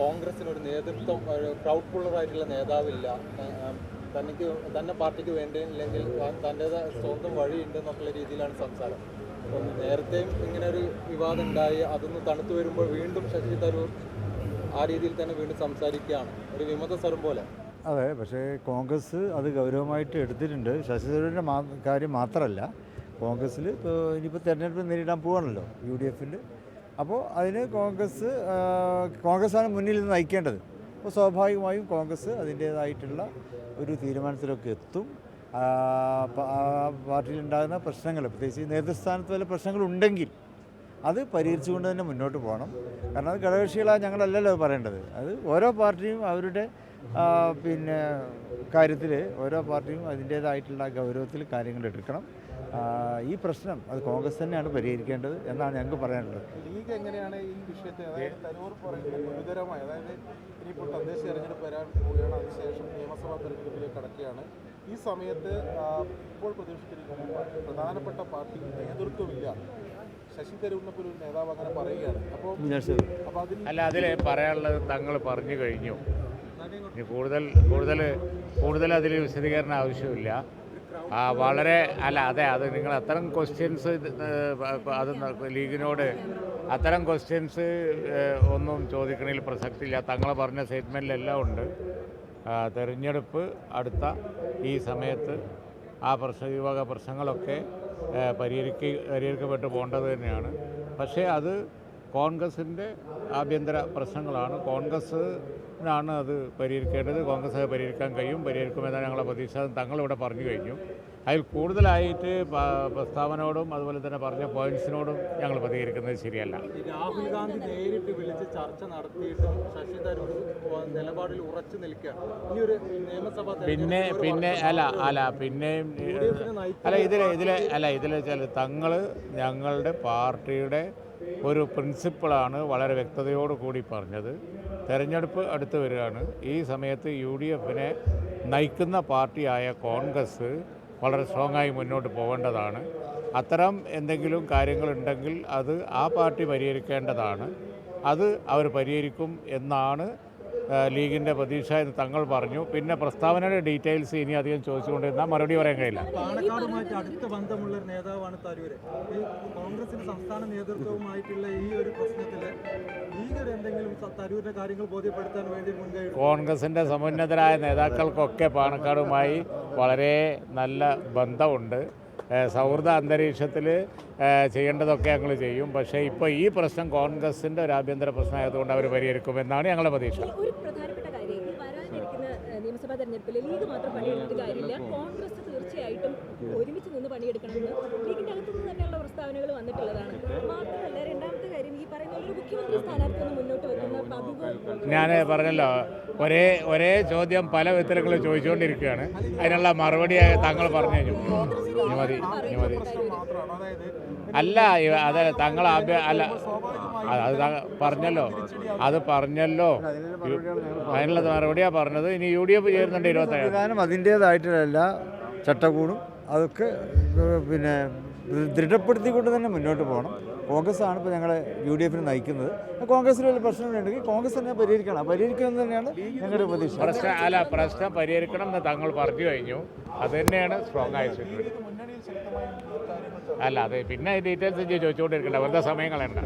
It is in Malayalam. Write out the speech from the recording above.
കോൺഗ്രസിന് ഒരു നേതൃത്വം ഒരു ക്രൗഡ് പുള്ളറായിട്ടുള്ള നേതാവില്ല. തനിക്ക് തന്നെ പാർട്ടിക്ക് വേണ്ടി വേണ്ടിയില്ലെങ്കിൽ തന്റെതായ സ്വന്തം വഴിയുണ്ട് എന്നുള്ള രീതിയിലാണ് സംസാരം. അപ്പം നേരത്തെയും ഇങ്ങനെ ഒരു വിവാദം ഉണ്ടായി അതൊന്ന് തണുത്തു വരുമ്പോൾ വീണ്ടും ശശി തരൂർ ആ രീതിയിൽ തന്നെ വീണ്ടും സംസാരിക്കുകയാണ്. ഒരു വിമത സ്വരം പോലെ. അതെ പക്ഷേ കോൺഗ്രസ് അത് ഗൗരവമായിട്ട് എടുത്തിട്ടുണ്ട്. ശശി തരൂരിന്റെ കാര്യം മാത്രമല്ല കോൺഗ്രസ്സിൽ ഇപ്പോൾ ഇനിയിപ്പോൾ തെരഞ്ഞെടുപ്പ് നേരിടാൻ പോവാണല്ലോ യു ഡി എഫിൽ അപ്പോൾ അതിന് കോൺഗ്രസ് കോൺഗ്രസ് കോൺഗ്രസ്സാണ് മുന്നിൽ നിന്ന് നയിക്കേണ്ടത്. അപ്പോൾ സ്വാഭാവികമായും കോൺഗ്രസ് അതിന്റേതായിട്ടുള്ള ഒരു തീരുമാനത്തിലൊക്കെ എത്തും. പാർട്ടിയിലുണ്ടാകുന്ന പ്രശ്നങ്ങൾ പ്രത്യേകിച്ച് നേതൃസ്ഥാനത്ത് വല്ല പ്രശ്നങ്ങളുണ്ടെങ്കിൽ അത് പരിഹരിച്ചുകൊണ്ട് തന്നെ മുന്നോട്ട് പോകണം. കാരണം അത് ഘടകകക്ഷികളാണ് ഞങ്ങളല്ലല്ലോ പറയേണ്ടത്. അത് ഓരോ പാർട്ടിയും അവരുടെ പിന്നെ കാര്യത്തിൽ ഓരോ പാർട്ടിയും അതിന്റേതായിട്ടുള്ള ഗൗരവത്തിൽ കാര്യങ്ങൾ എടുക്കണം. ഈ പ്രശ്നം അത് കോൺഗ്രസ് തന്നെയാണ് പരിഹരിക്കേണ്ടത് എന്നാണ് ഞങ്ങൾക്ക് പറയാനുള്ളത്. ലീഗ് എങ്ങനെയാണ് ഈ വിഷയത്തെ അതായത് തരൂർ പറയുന്നത് ഗുരുതരമായി അതായത് ഇനിയിപ്പോൾ തദ്ദേശ തെരഞ്ഞെടുപ്പ് വരാൻ പോവുകയാണ് അതിനുശേഷം നിയമസഭാ തെരഞ്ഞെടുപ്പിലേക്ക് കടക്കുകയാണ്. ഈ സമയത്ത് ഇപ്പോൾ പ്രതീക്ഷിച്ചിരിക്കുന്ന പ്രധാനപ്പെട്ട പാർട്ടി നേതൃത്വമില്ല. ശശി തരൂരിനെ പോലും ഒരു നേതാവ് അങ്ങനെ പറയുകയാണ്. അപ്പോൾ അപ്പോൾ അല്ല അതിൽ പറയാനുള്ളത് തങ്ങൾ പറഞ്ഞു കഴിഞ്ഞു. ഇനി കൂടുതൽ കൂടുതൽ കൂടുതൽ അതിൽ വിശദീകരണം ആവശ്യമില്ല. ആ വളരെ അല്ല അതെ അത് നിങ്ങൾ അത്തരം ക്വസ്റ്റ്യൻസ് അത് ലീഗിനോട് അത്തരം ക്വസ്റ്റ്യൻസ് ഒന്നും ചോദിക്കണതിൽ പ്രസക്തിയില്ല. തങ്ങൾ പറഞ്ഞ സ്റ്റേറ്റ്മെന്റിലെല്ലാം ഉണ്ട്. തെരഞ്ഞെടുപ്പ് അടുത്ത ഈ സമയത്ത് ആ പ്രശ്ന ഈ വക പ്രശ്നങ്ങളൊക്കെ പരിഹരിക്ക പരിഹരിക്കപ്പെട്ട് പോകേണ്ടത് തന്നെയാണ്. പക്ഷേ അത് കോൺഗ്രസിന്റെ ആഭ്യന്തര പ്രശ്നങ്ങളാണ്. കോൺഗ്രസ്സിനാണ് അത് പരിഹരിക്കേണ്ടത്. കോൺഗ്രസ് അത് പരിഹരിക്കാൻ കഴിയും. പരിഹരിക്കുമെന്നാണ് ഞങ്ങളെ പ്രതീക്ഷ. തങ്ങളിവിടെ പറഞ്ഞു കഴിഞ്ഞു. അതിൽ കൂടുതലായിട്ട് പ്രസ്താവനയോടും അതുപോലെ തന്നെ പറഞ്ഞ പോയിന്റ്സിനോടും ഞങ്ങൾ പ്രതികരിക്കുന്നത് ശരിയല്ല. രാഹുൽ ഗാന്ധി നേരിട്ട് വിളിച്ച് ചർച്ച നടത്തിയിട്ടും ശശി തരൂർ നിലപാടിൽ ഉറച്ചു നിയമസഭാ പിന്നെ പിന്നെ അല്ല അല്ല പിന്നെയും അല്ല ഇതിൽ ഇതിൽ അല്ല ഇതിൽ ചില തങ്ങൾ ഞങ്ങളുടെ പാർട്ടിയുടെ ഒരു പ്രിൻസിപ്പിളാണ് വളരെ വ്യക്തതയോട് കൂടി പറഞ്ഞത്. തെരഞ്ഞെടുപ്പ് അടുത്ത് വരികയാണ്. ഈ സമയത്ത് യു ഡി എഫിനെ നയിക്കുന്ന പാർട്ടിയായ കോൺഗ്രസ് വളരെ സ്ട്രോങ്ങായി മുന്നോട്ട് പോകേണ്ടതാണ്. അത്തരം എന്തെങ്കിലും കാര്യങ്ങളുണ്ടെങ്കിൽ അത് ആ പാർട്ടി പരിഹരിക്കേണ്ടതാണ്. അത് അവർ പരിഹരിക്കും എന്നാണ് ലീഗിന്റെ പ്രതീക്ഷ എന്ന് തങ്ങൾ പറഞ്ഞു. പിന്നെ പ്രസ്താവനയുടെ ഡീറ്റെയിൽസ് ഇനി അധികം ചോദിച്ചുകൊണ്ടിരുന്നാൽ മറുപടി പറയാൻ കഴിയില്ല. പാണക്കാടുമായിട്ട് അടുത്ത ബന്ധമുള്ള ഒരു നേതാവാണ് തരൂര്. കോൺഗ്രസിന്റെ സംസ്ഥാന നേതൃത്വവുമായിട്ടുള്ള ഈ ഒരു പ്രശ്നത്തിൽ ലീഗ് എന്തെങ്കിലും തരൂരിന്റെ കാര്യങ്ങൾ ബോധ്യപ്പെടുത്താൻ വേണ്ടി മുൻകൈ കോൺഗ്രസിന്റെ കോൺഗ്രസിന്റെ സമുന്നതരായ നേതാക്കൾക്കൊക്കെ പാണക്കാടുമായി വളരെ നല്ല ബന്ധമുണ്ട്. സൗഹൃദ അന്തരീക്ഷത്തിൽ ചെയ്യേണ്ടതൊക്കെ ഞങ്ങൾ ചെയ്യും. പക്ഷേ ഇപ്പോൾ ഈ പ്രശ്നം കോൺഗ്രസിന്റെ ഒരു ആഭ്യന്തര പ്രശ്നമായതുകൊണ്ട് അവർ പരിഹരിക്കുമെന്നാണ് ഞങ്ങളുടെ പ്രതീക്ഷ. നിയമസഭാ തെരഞ്ഞെടുപ്പിൽ ലീഗ് മാത്രം പണിയെടുത്തിട്ട് കാര്യമില്ല. കോൺഗ്രസ് തീർച്ചയായിട്ടും ഒരുമിച്ച് നിന്ന് പണിയെടുക്കണമെന്ന് ലീഗിന്റെ അകത്തുനിന്ന് തന്നെയുള്ള ഞാൻ പറഞ്ഞല്ലോ ഒരേ ഒരേ ചോദ്യം പല വിധത്തിലും ചോദിച്ചുകൊണ്ടിരിക്കുകയാണ്. അതിനുള്ള മറുപടി താങ്കൾ പറഞ്ഞു കഴിഞ്ഞു. മതി അല്ല അതെ താങ്കൾ അല്ല അത് പറഞ്ഞല്ലോ അത് പറഞ്ഞല്ലോ. അതിനുള്ള മറുപടിയാണ് പറഞ്ഞത്. ഇനി യു ഡി എഫ് ചേരുന്നുണ്ട് ഇരുപത്തേഴ് അതിന്റെതായിട്ടല്ല ചട്ടക്കൂടും അതൊക്കെ പിന്നെ ദൃഢപ്പെടുത്തിക്കൊണ്ട് തന്നെ മുന്നോട്ട് പോകണം. കോൺഗ്രസ് ആണ് ഇപ്പോൾ ഞങ്ങളെ യു ഡി എഫിന് നയിക്കുന്നത് കോൺഗ്രസിന് വല്ല പ്രശ്നങ്ങളുണ്ടെങ്കിൽ കോൺഗ്രസ് തന്നെ പരിഹരിക്കണം. പരിഹരിക്കണം തന്നെയാണ് ഞങ്ങളുടെ പ്രതീക്ഷ. പ്രശ്നം അല്ല പ്രശ്നം പരിഹരിക്കണം എന്ന് താങ്കൾ പറഞ്ഞു കഴിഞ്ഞു. അത് തന്നെയാണ് സ്ട്രോങ് ആയ സിറ്റുവേഷൻ മുന്നണിയിൽ ശക്തമായ കാര്യങ്ങൾ അല്ല അതെ പിന്നെ ഡീറ്റെയിൽസ് ചോദിച്ചുകൊണ്ടിരിക്കണ്ട. വെറുതെ സമയം കളയണ്ട.